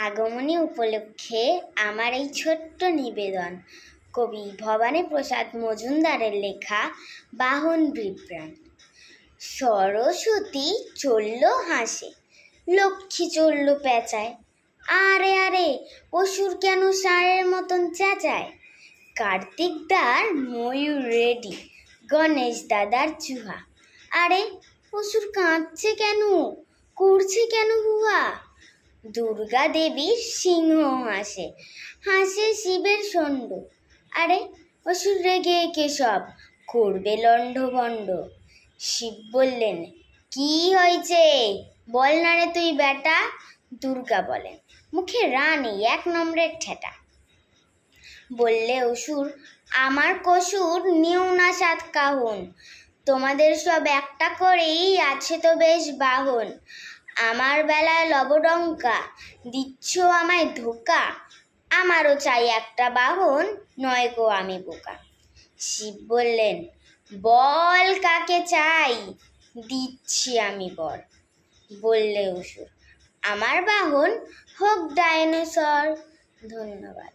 আগমনী উপলক্ষে আমার এই ছোট্ট নিবেদন। কবি ভবানী প্রসাদ মজুমদারের লেখা বাহন বিভ্রাণ সরস্বতী চলল হাসে, লক্ষ্মী চলল পেঁচায়। আরে আরে, অসুর কেন ষাঁড়ের মতন চেঁচায়? কার্তিক দার ময়ূর রেডি, গণেশ দাদার চুহা। আরে, অসুর কাঁদছে কেন? করছে কেন হুহা? দুর্গা দেবীর সিংহ হাসে হাসে শিবের ষণ্ড আরে, অসুর রেগে একে সব? করবে লণ্ড ভণ্ড শিব বললেন, কি হয়েছে? বল না রে তুই বেটা দুর্গা বলেন, মুখে রানী, এক নম্বরের ঠেটা। বললে অসুর, আমার কসুর নিও না সাত কাহন। তোমাদের সব একটা করেই আছে তো বেশ বাহন। আমার বেলায় লবডঙ্কা, দিচ্ছ আমায় ধোকা। আমারও চাই একটা বাহন, নয় গো আমি বোকা। শিব বললেন, বল কাকে চাই? দিচ্ছি আমি বর বললে অসুর, আমার বাহন হোক ডাইনোসর। ধন্যবাদ।